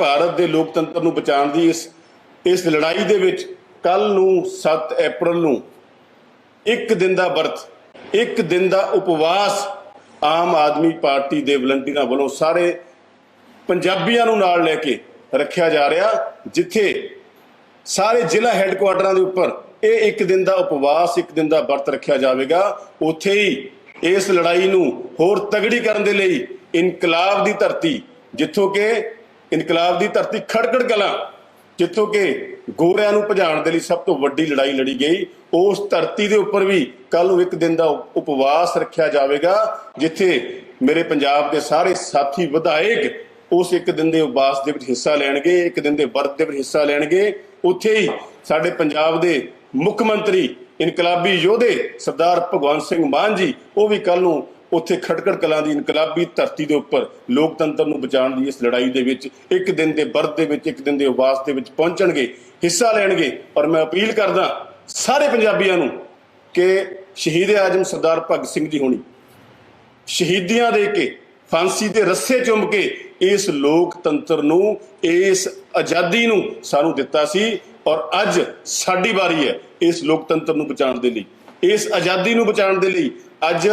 ਭਾਰਤ ਦੇ ਲੋਕਤੰਤਰ ਨੂੰ ਬਚਾਉਣ ਦੀ ਇਸ ਇਸ ਲੜਾਈ ਦੇ ਵਿੱਚ ਕੱਲ ਨੂੰ 7 ਅਪ੍ਰੈਲ ਨੂੰ ਇੱਕ ਦਿਨ ਦਾ ਵਰਤ, ਇੱਕ ਦਿਨ ਦਾ ਉਪਵਾਸ ਆਮ ਆਦਮੀ ਪਾਰਟੀ ਦੇ ਵਲੰਟੀਅਰਾਂ ਵੱਲੋਂ ਸਾਰੇ ਪੰਜਾਬੀਆਂ ਨੂੰ ਨਾਲ ਲੈ ਕੇ ਰੱਖਿਆ ਜਾ ਰਿਹਾ, ਜਿੱਥੇ ਸਾਰੇ ਜ਼ਿਲ੍ਹਾ ਹੈੱਡਕੁਆਟਰਾਂ ਦੇ ਉੱਪਰ ਇਹ ਇੱਕ ਦਿਨ ਦਾ ਉਪਵਾਸ, ਇੱਕ ਦਿਨ ਦਾ ਵਰਤ ਰੱਖਿਆ ਜਾਵੇਗਾ। ਉੱਥੇ ਹੀ ਇਸ ਲੜਾਈ ਨੂੰ ਹੋਰ ਤਗੜੀ ਕਰਨ ਦੇ ਲਈ ਇਨਕਲਾਬ ਦੀ ਧਰਤੀ, ਜਿੱਥੋਂ ਕਿ ਇਨਕਲਾਬ ਦੀ ਧਰਤੀ ਖੜਕੜ ਕਲਾਂ, ਜਿੱਥੋਂ ਕਿ ਗੋਰਿਆਂ ਨੂੰ ਭਜਾਉਣ ਦੇ ਲਈ ਸਭ ਤੋਂ ਵੱਡੀ ਲੜਾਈ ਲੜੀ ਗਈ। ਉਸ ਧਰਤੀ ਦੇ ਉੱਪਰ ਵੀ ਕੱਲ ਨੂੰ ਇੱਕ ਦਿਨ ਦਾ ਉਪਵਾਸ ਰੱਖਿਆ ਜਾਵੇਗਾ, ਜਿੱਥੇ ਮੇਰੇ ਪੰਜਾਬ ਦੇ ਸਾਰੇ ਸਾਥੀ ਵਿਧਾਇਕ ਉਸ ਇੱਕ ਦਿਨ ਦੇ ਉਪਵਾਸ ਦੇ ਵਿੱਚ ਹਿੱਸਾ ਲੈਣਗੇ, ਇੱਕ ਦਿਨ ਦੇ ਵਰਤ ਦੇ ਵਿੱਚ ਹਿੱਸਾ ਲੈਣਗੇ। ਉੱਥੇ ਹੀ ਸਾਡੇ ਪੰਜਾਬ ਦੇ ਮੁੱਖ ਮੰਤਰੀ, ਇਨਕਲਾਬੀ ਯੋਧੇ ਸਰਦਾਰ ਭਗਵੰਤ ਸਿੰਘ ਮਾਨ ਜੀ, ਉਹ ਵੀ ਕੱਲ ਨੂੰ ਉੱਥੇ ਖਟਕੜ ਕਲਾਂ ਦੀ ਇਨਕਲਾਬੀ ਧਰਤੀ ਦੇ ਉੱਪਰ ਲੋਕਤੰਤਰ ਨੂੰ ਬਚਾਉਣ ਦੀ ਇਸ ਲੜਾਈ ਦੇ ਵਿੱਚ ਇੱਕ ਦਿਨ ਦੇ ਵਰਤ ਦੇ ਵਿੱਚ, ਇੱਕ ਦਿਨ ਦੇ ਉਪਵਾਸ ਦੇ ਵਿੱਚ ਪਹੁੰਚਣਗੇ, ਹਿੱਸਾ ਲੈਣਗੇ। ਔਰ ਮੈਂ ਅਪੀਲ ਕਰਦਾ ਸਾਰੇ ਪੰਜਾਬੀਆਂ ਨੂੰ ਕਿ ਸ਼ਹੀਦ ਆਜਮ ਸਰਦਾਰ ਭਗਤ ਸਿੰਘ ਜੀ ਹੋਣੀ, ਸ਼ਹੀਦੀਆਂ ਦੇ ਕੇ, ਫਾਂਸੀ ਦੇ ਰੱਸੇ ਚੁੰਮ ਕੇ ਇਸ ਲੋਕਤੰਤਰ ਨੂੰ, ਇਸ ਆਜ਼ਾਦੀ ਨੂੰ ਸਾਨੂੰ ਦਿੱਤਾ ਸੀ। ਔਰ ਅੱਜ ਸਾਡੀ ਵਾਰੀ ਹੈ ਇਸ ਲੋਕਤੰਤਰ ਨੂੰ ਬਚਾਉਣ ਦੇ ਲਈ, ਇਸ ਆਜ਼ਾਦੀ ਨੂੰ ਬਚਾਉਣ ਦੇ ਲਈ ਅੱਜ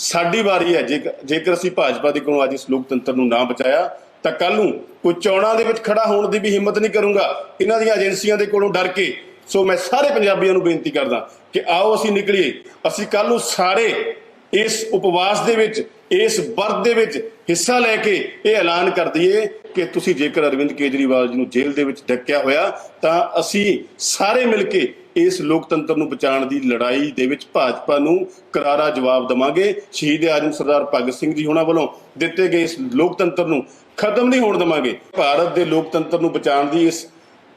ਸਾਡੀ ਵਾਰੀ ਹੈ ਜੇਕਰ ਜੇਕਰ ਅਸੀਂ ਭਾਜਪਾ ਦੇ ਕੋਲੋਂ ਅੱਜ ਇਸ ਲੋਕਤੰਤਰ ਨੂੰ ਨਾ ਬਚਾਇਆ, ਤਾਂ ਕੱਲ ਨੂੰ ਕੋਈ ਚੋਣਾਂ ਦੇ ਵਿੱਚ ਖੜਾ ਹੋਣ ਦੀ ਵੀ ਹਿੰਮਤ ਨਹੀਂ ਕਰੂੰਗਾ। ਇਹਨਾਂ ਦੀਆਂ ਏਜੰਸੀਆਂ ਦੇ ਕੋਲੋਂ ਡਰ ਕੇ। ਸੋ ਮੈਂ ਸਾਰੇ ਪੰਜਾਬੀਆਂ ਨੂੰ ਬੇਨਤੀ ਕਰਦਾ ਕਿ ਆਓ ਅਸੀਂ ਨਿਕਲੀਏ। ਅਸੀਂ ਕੱਲ ਨੂੰ ਸਾਰੇ ਇਸ ਉਪਵਾਸ ਦੇ ਵਿੱਚ, ਇਸ ਵਰਤ ਦੇ ਵਿੱਚ ਹਿੱਸਾ ਲੈ ਕੇ ਇਹ ਐਲਾਨ ਕਰ ਦਈਏ ਕਿ ਤੁਸੀਂ ਜੇਕਰ ਅਰਵਿੰਦ ਕੇਜਰੀਵਾਲ ਜੀ ਨੂੰ ਜੇਲ੍ਹ ਦੇ ਵਿੱਚ ਡੱਕਿਆ ਹੋਇਆ, ਤਾਂ ਅਸੀਂ ਸਾਰੇ ਮਿਲ ਕੇ ਇਸ ਲੋਕਤੰਤਰ ਨੂੰ ਬਚਾਉਣ ਦੀ ਲੜਾਈ ਦੇ ਵਿੱਚ ਭਾਜਪਾ ਨੂੰ ਕਰਾਰਾ ਜਵਾਬ ਦਵਾਂਗੇ। ਸ਼ਹੀਦ ਆਜਮ ਸਰਦਾਰ ਭਗਤ ਸਿੰਘ ਜੀ ਹੋਣਾ ਵੱਲੋਂ ਦਿੱਤੇ ਗਏ ਇਸ ਲੋਕਤੰਤਰ ਨੂੰ ਖਤਮ ਨਹੀਂ ਹੋਣ ਦਵਾਂਗੇ। ਭਾਰਤ ਦੇ ਲੋਕਤੰਤਰ ਨੂੰ ਬਚਾਉਣ ਦੀ ਇਸ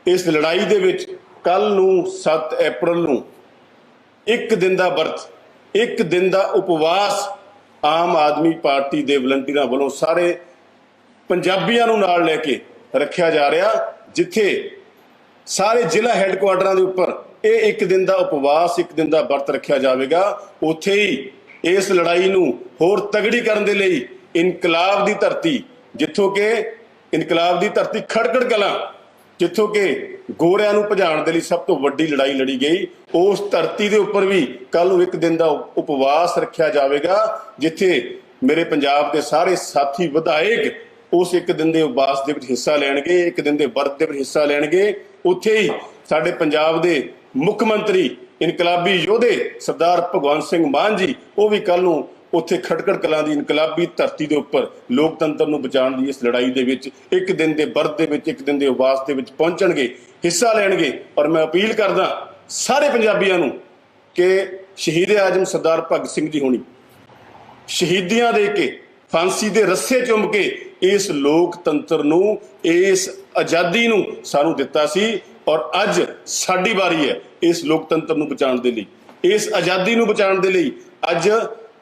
ਇਸ ਲੜਾਈ ਦੇ ਵਿੱਚ ਕੱਲ ਨੂੰ 7 ਅਪ੍ਰੈਲ ਨੂੰ ਇੱਕ ਦਿਨ ਦਾ ਵਰਤ, ਇੱਕ ਦਿਨ ਦਾ ਉਪਵਾਸ ਆਮ ਆਦਮੀ ਪਾਰਟੀ ਦੇ ਵਲੰਟੀਅਰਾਂ ਵੱਲੋਂ ਸਾਰੇ ਪੰਜਾਬੀਆਂ ਨੂੰ ਨਾਲ ਲੈ ਕੇ ਰੱਖਿਆ ਜਾ ਰਿਹਾ, ਜਿੱਥੇ ਸਾਰੇ ਜ਼ਿਲ੍ਹਾ ਹੈੱਡਕੁਆਟਰਾਂ ਦੇ ਉੱਪਰ ਇਹ ਇੱਕ ਦਿਨ ਦਾ ਉਪਵਾਸ, ਇੱਕ ਦਿਨ ਦਾ ਵਰਤ ਰੱਖਿਆ ਜਾਵੇਗਾ। ਉੱਥੇ ਹੀ ਇਸ ਲੜਾਈ ਨੂੰ ਹੋਰ ਤਗੜੀ ਕਰਨ ਦੇ ਲਈ ਇਨਕਲਾਬ ਦੀ ਧਰਤੀ, ਜਿੱਥੋਂ ਕਿ ਇਨਕਲਾਬ ਦੀ ਧਰਤੀ ਖੜਕੜ ਕਲਾਂ, ਜਿੱਥੋਂ ਕਿ ਗੋਰਿਆਂ ਨੂੰ ਭਜਾਉਣ ਦੇ ਲਈ ਸਭ ਤੋਂ ਵੱਡੀ ਲੜਾਈ ਲੜੀ ਗਈ। ਉਸ ਧਰਤੀ ਦੇ ਉੱਪਰ ਵੀ ਕੱਲ ਨੂੰ ਇੱਕ ਦਿਨ ਦਾ ਉਪਵਾਸ ਰੱਖਿਆ ਜਾਵੇਗਾ, ਜਿੱਥੇ ਮੇਰੇ ਪੰਜਾਬ ਦੇ ਸਾਰੇ ਸਾਥੀ ਵਿਧਾਇਕ ਉਸ ਇੱਕ ਦਿਨ ਦੇ ਉਪਵਾਸ ਦੇ ਵਿੱਚ ਹਿੱਸਾ ਲੈਣਗੇ, ਇੱਕ ਦਿਨ ਦੇ ਵਰਤ ਦੇ ਵਿੱਚ ਹਿੱਸਾ ਲੈਣਗੇ। ਉੱਥੇ ਹੀ ਸਾਡੇ ਪੰਜਾਬ ਦੇ ਮੁੱਖ ਮੰਤਰੀ ਇਨਕਲਾਬੀ ਯੋਧੇ ਸਰਦਾਰ ਭਗਵੰਤ ਸਿੰਘ ਮਾਨ ਜੀ, ਉਹ ਵੀ ਕੱਲ ਨੂੰ ਉੱਥੇ ਖਟਕੜ ਕਲਾਂ ਦੀ ਇਨਕਲਾਬੀ ਧਰਤੀ ਦੇ ਉੱਪਰ ਲੋਕਤੰਤਰ ਨੂੰ ਬਚਾਉਣ ਦੀ ਇਸ ਲੜਾਈ ਦੇ ਵਿੱਚ ਇੱਕ ਦਿਨ ਦੇ ਵਰਤ ਦੇ ਵਿੱਚ, ਇੱਕ ਦਿਨ ਦੇ ਉਪਵਾਸ ਦੇ ਵਿੱਚ ਪਹੁੰਚਣਗੇ, ਹਿੱਸਾ ਲੈਣਗੇ। ਔਰ ਮੈਂ ਅਪੀਲ ਕਰਦਾ ਸਾਰੇ ਪੰਜਾਬੀਆਂ ਨੂੰ ਕਿ ਸ਼ਹੀਦ ਆਜਮ ਸਰਦਾਰ ਭਗਤ ਸਿੰਘ ਜੀ ਹੋਣੀ, ਸ਼ਹੀਦੀਆਂ ਦੇ ਕੇ, ਫਾਂਸੀ ਦੇ ਰੱਸੇ ਚੁੰਮ ਕੇ ਇਸ ਲੋਕਤੰਤਰ ਨੂੰ, ਇਸ ਆਜ਼ਾਦੀ ਨੂੰ ਸਾਨੂੰ ਦਿੱਤਾ ਸੀ। ਔਰ ਅੱਜ ਸਾਡੀ ਵਾਰੀ ਹੈ ਇਸ ਲੋਕਤੰਤਰ ਨੂੰ ਬਚਾਉਣ ਦੇ ਲਈ, ਇਸ ਆਜ਼ਾਦੀ ਨੂੰ ਬਚਾਉਣ ਦੇ ਲਈ। ਅੱਜ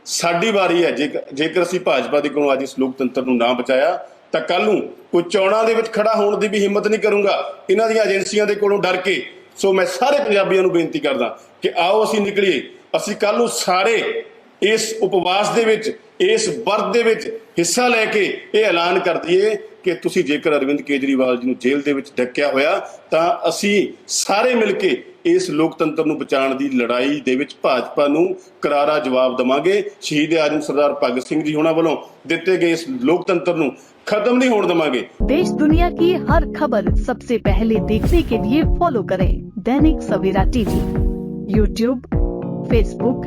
ਸਾਡੀ ਵਾਰੀ ਹੈ ਜੇਕਰ ਜੇਕਰ ਅਸੀਂ ਭਾਜਪਾ ਦੇ ਕੋਲੋਂ ਅੱਜ ਇਸ ਲੋਕਤੰਤਰ ਨੂੰ ਨਾ ਬਚਾਇਆ, ਤਾਂ ਕੱਲ ਨੂੰ ਕੋਈ ਚੋਣਾਂ ਦੇ ਵਿੱਚ ਖੜਾ ਹੋਣ ਦੀ ਵੀ ਹਿੰਮਤ ਨਹੀਂ ਕਰੂੰਗਾ। ਇਹਨਾਂ ਦੀਆਂ ਏਜੰਸੀਆਂ ਦੇ ਕੋਲੋਂ ਡਰ ਕੇ। ਸੋ ਮੈਂ ਸਾਰੇ ਪੰਜਾਬੀਆਂ ਨੂੰ ਬੇਨਤੀ ਕਰਦਾ ਕਿ ਆਓ ਅਸੀਂ ਨਿਕਲੀਏ। ਅਸੀਂ ਕੱਲ ਨੂੰ ਸਾਰੇ ਇਸ ਉਪਵਾਸ ਦੇ ਵਿੱਚ ਇਸ ਵਰਤ ਦੇ ਵਿੱਚ ਹਿੱਸਾ ਲੈ ਕੇ ਇਹ ਐਲਾਨ ਕਰ ਦਈਏ ਕਿ ਤੁਸੀਂ ਜੇਕਰ ਅਰਵਿੰਦ ਕੇਜਰੀਵਾਲ ਜੀ ਨੂੰ ਜੇਲ੍ਹ ਦੇ ਵਿੱਚ ਡੱਕਿਆ ਹੋਇਆ ਤਾਂ ਅਸੀਂ ਸਾਰੇ ਮਿਲ ਕੇ ਇਸ ਲੋਕਤੰਤਰ ਨੂੰ ਬਚਾਉਣ ਦੀ ਲੜਾਈ ਦੇ ਵਿੱਚ ਭਾਜਪਾ ਨੂੰ ਕਰਾਰਾ ਜਵਾਬ ਦਵਾਂਗੇ ਸ਼ਹੀਦ ਆਜਮ ਸਰਦਾਰ ਭਗਤ ਸਿੰਘ ਜੀ ਹੋਣਾ ਵੱਲੋਂ ਦਿੱਤੇ ਗਏ ਇਸ ਲੋਕਤੰਤਰ ਨੂੰ ਖਤਮ ਨਹੀਂ ਹੋਣ ਦਵਾਂਗੇ देश दुनिया की हर खबर सबसे पहले देखने के लिए फॉलो करें Dainik Savera TV YouTube Facebook